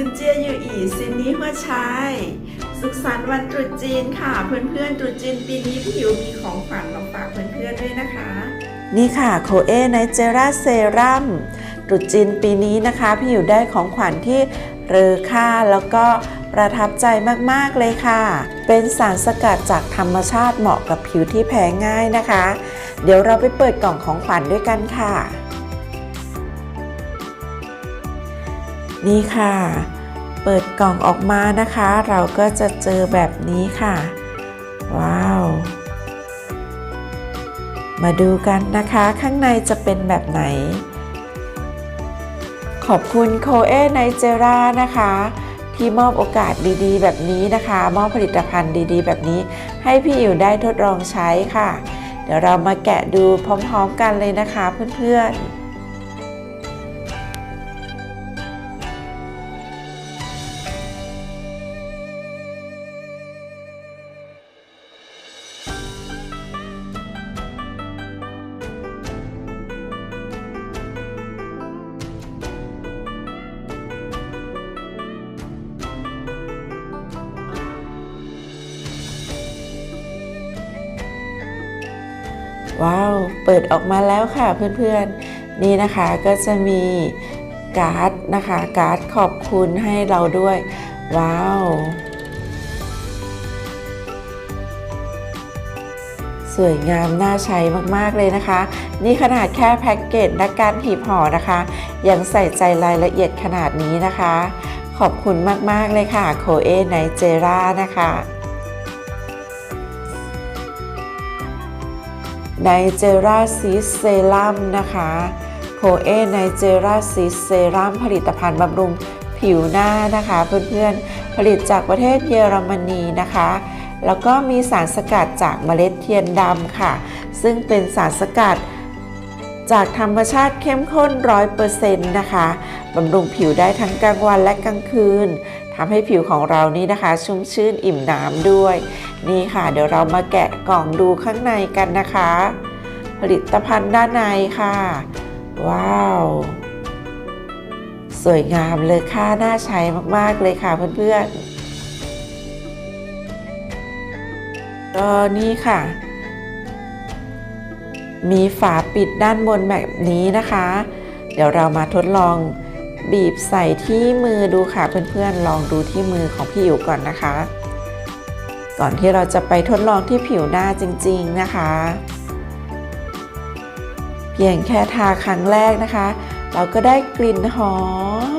ซินเจียยูอีซินนี้หัวชายสุขสันต์วันตรุษจีนค่ะ เพื่อนๆตรุษจีนปีนี้พี่หิวมีของขวัญมาฝากเพื่อนๆด้วยนะคะ นี่ค่ะโคเอไนเจราเซรั่มตรุษจีนปีนี้นะคะ พี่อยู่ได้ของขวัญที่เรอค่าแล้วก็ประทับใจมากๆเลยค่ะ เป็นสารสกัดจากธรรมชาติเหมาะกับผิวที่แพ้ง่ายนะคะ เดี๋ยวเราไปเปิดกล่องของขวัญด้วยกันค่ะ นี่ค่ะ เปิดกล่องออกมานะคะ เราก็จะเจอแบบนี้ค่ะ ว้าว มาดูกันนะคะข้างในจะเป็นแบบไหน ขอบคุณโคเอไนเจรานะคะ ที่มอบโอกาสดีๆ แบบนี้นะคะ มอบผลิตภัณฑ์ดีๆ แบบนี้ ให้พี่อิ๋วได้ทดลองใช้ค่ะ เดี๋ยวเรามาแกะดูพร้อมๆกันเลยนะคะเพื่อนๆ ว้าว เปิดออกมาแล้วค่ะเพื่อนๆ นี่นะคะก็จะมีการ์ดนะคะการ์ดขอบคุณให้เราด้วย ว้าวสวยงามน่าใช้มากๆเลยนะคะ นี่ขนาดแค่แพ็กเกจและการหีบห่อนะคะ ยังใส่ใจรายละเอียดขนาดนี้นะคะ ขอบคุณมากๆเลยค่ะโคเอไนเจรานะคะ ไนเจราซีเซรั่มนะคะโคเอไนเจราซีเซรั่มผลิตภัณฑ์บำรุงผิวหน้านะคะเพื่อนๆ ผลิตจากประเทศเยอรมนีนะคะ แล้วก็มีสารสกัดจากเมล็ดเทียนดำค่ะ ซึ่งเป็นสารสกัด จากธรรมชาติเข้มข้น100%นะคะบำรุงผิวได้ทั้งกลางวันและกลางคืนทำให้ผิวของเรานี่นะคะ ชุ่มชื่นอิ่มน้ำด้วย นี่ค่ะ เดี๋ยวเรามาแกะกล่องดูข้างในกันนะคะ ผลิตภัณฑ์ด้านในค่ะ ว้าว สวยงามเลยค่ะ น่าใช้มากๆเลยค่ะเพื่อนๆก็นี่ค่ะ มีฝาปิดด้านบนแบบนี้นะคะ เดี๋ยวเรามาทดลองบีบใส่ที่มือดูค่ะเพื่อนๆ ลองดูที่มือของพี่อิ๋วก่อนนะคะ ก่อนที่เราจะไปทดลองที่ผิวหน้าจริงๆนะคะ เพียงแค่ทาครั้งแรกนะคะ เราก็ได้กลิ่นหอ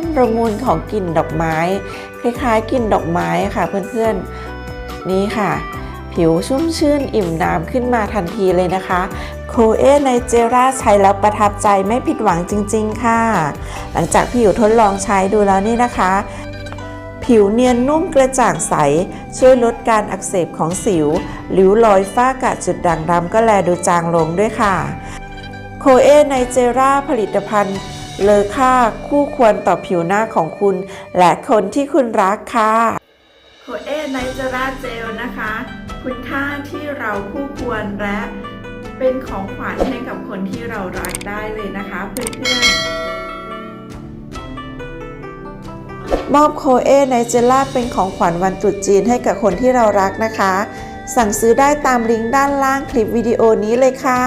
มระมุนของกลิ่นดอกไม้ คล้ายๆกลิ่นดอกไม้ค่ะเพื่อนๆ นี่ค่ะ ผิวชุ่มชื่นอิ่มน้ำขึ้นมาทันทีเลยนะคะโคเอไนเจราใช้แล้วประทับใจไม่ผิดหวังจริง ๆ ค่ะ หลังจากพี่อยู่ทดลองใช้ดูแล้วนี่นะคะ ผิวเนียนนุ่มกระจ่างใส ช่วยลดการอักเสบของสิวริ้วรอยฝ้ากระจุดด่างดำก็แลดูจางลงด้วยค่ะโคเอไนเจราผลิตภัณฑ์เลอค่าคู่ควรต่อผิวหน้าของคุณ และคนที่คุณรักค่ะโคเอไนเจราเจลนะคะ คุณค่าที่เราคู่ควรและเป็นของขวัญให้กับคนที่เรารักได้เลยนะคะเพื่อนๆมอบโคเอไนเจล่าเป็นของขวัญวันตรุษจีนให้กับคนที่เรารักนะคะ สั่งซื้อได้ตามลิงก์ด้านล่างคลิปวิดีโอนี้เลยค่ะ